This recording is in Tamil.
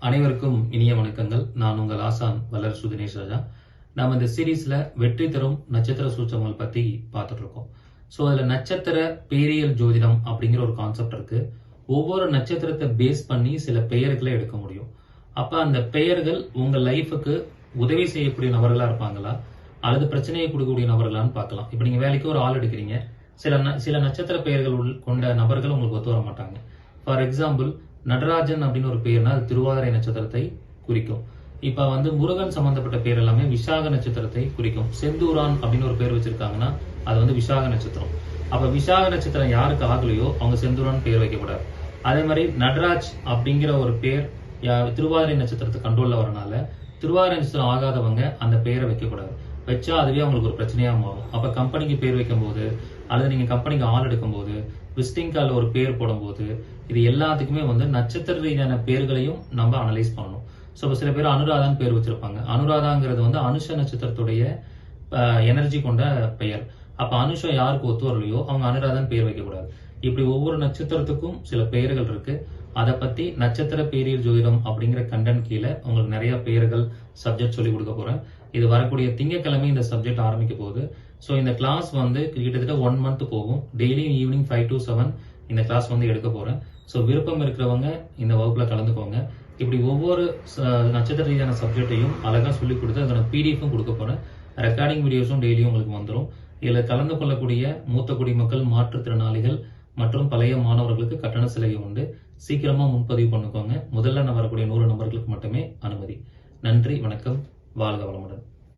அனைவருக்கும் இனிய வணக்கங்கள். நான் உங்கள் ஆசான் வல்லரசு தினேஷ் ராஜா. நாம் இந்த சீரீஸ்ல வெற்றி தரும் நட்சத்திர சூச்சங்கள் பத்தி பார்த்துட்டு இருக்கோம். ஸோ அதுல நட்சத்திர பேரியல் ஜோதிடம் அப்படிங்கிற ஒரு கான்செப்ட் இருக்கு. ஒவ்வொரு நட்சத்திரத்தை பேஸ் பண்ணி சில பெயர்களை எடுக்க முடியும். அப்ப அந்த பெயர்கள் உங்க லைஃபுக்கு உதவி செய்யக்கூடிய நபர்களா இருப்பாங்களா? அல்லது பிரச்சனையை கொடுக்கக்கூடிய நபர்களான்னு பார்க்கலாம். இப்போ நீங்க வேலைக்கு ஒரு ஆள் எடுக்கிறீங்க. சில ந- சில நட்சத்திர பெயர்கள் உள்- கொண்ட நபர்கள் உங்களுக்கு ஒத்து வர மாட்டாங்க. ஃபார் எக்ஸாம்பிள் நடராஜன் அப்படின்னு ஒரு பெயர்னா அது திருவாதிரை நட்சத்திரத்தை குறிக்கும். இப்ப வந்து முருகன் சம்பந்தப்பட்ட பேர் எல்லாமே விசாக நட்சத்திரத்தை குறிக்கும். செந்தூரான் அப்படின்னு ஒரு பேர் வச்சிருக்காங்கன்னா அது வந்து விசாக நட்சத்திரம். அப்ப விசாக நட்சத்திரம் யாருக்கு ஆகலையோ அவங்க செந்தூரான் பேர் வைக்கக்கூடாது அதே மாதிரி நடராஜ் அப்படிங்கிற ஒரு பேர் யா- திருவாதிரை நட்சத்திரத்தை கண்ட்ரோல்ல வரனால திருவாதிரை நட்சத்திரம் ஆகாதவங்க அந்த பெயரை வைக்கக்கூடாது. வச்சா அதுவே அவங்களுக்கு ஒரு பிரச்சனையா மாறும். அப்ப கம்பெனிக்கு பேர் வைக்கும்போது அல்லது நீங்க கம்பெனிக்கு ஆள் எடுக்கும்போது விசிட்டிங் கார்டில் ஒரு பேர் போடும்போது இது எல்லாத்துக்குமே வந்து நட்சத்திர ரீதியான பேர்களையும் நம்ம அனலைஸ் பண்ணணும். ஸோ இப்போ சில பேர் அனுராதான்னு பேர் வச்சிருப்பாங்க. அனுராதாங்கிறது வந்து அனுஷ நட்சத்திரத்துடைய எனர்ஜி கொண்ட பெயர். அப்போ அனுஷம் யாருக்கு ஒத்து வரலையோ அவங்க அனுராதன் பேர் வைக்கக்கூடாது. இப்படி ஒவ்வொரு நட்சத்திரத்துக்கும் சில பெயர்கள் இருக்கு. அதை பத்தி நட்சத்திர பேரியல் ஜோதிடம் அப்படிங்கிற கண்டென்ட் கீழே உங்களுக்கு நிறைய பெயர்கள் சப்ஜெக்ட் சொல்லி கொடுக்க போறேன். இது வரக்கூடிய திங்கக்கிழமை இந்த சப்ஜெக்ட் ஆரம்பிக்க போகுது. ஸோ இந்த கிளாஸ் வந்து கிட்டத்தட்ட ஒன் மந்த் போகும். டெய்லியும் ஈவினிங் ஃபைவ் டு செவன் இந்த கிளாஸ் வந்து எடுக்க போறேன். ஸோ விருப்பம் இருக்கிறவங்க இந்த வகுப்புல கலந்துக்கோங்க. இப்படி ஒவ்வொரு நட்சத்திர ரீதியான சப்ஜெக்டையும் அழகாக சொல்லி கொடுத்து அதோட பிடிஎஃப்பும் கொடுக்க போறேன். ரெக்கார்டிங் வீடியோஸும் டெய்லியும் உங்களுக்கு வந்துடும் இதில் கலந்து கொள்ளக்கூடிய மூத்த குடிமக்கள் மாற்றுத்திறனாளிகள் மற்றும் பழைய மாணவர்களுக்கு கட்டண சலுகை உண்டு. சீக்கிரமாக முன்பதிவு பண்ணிக்கோங்க. முதல்ல நான் வரக்கூடிய நூறு நபர்களுக்கு மட்டுமே அனுமதி. நன்றி வணக்கம். வாழ்க வளமுடன்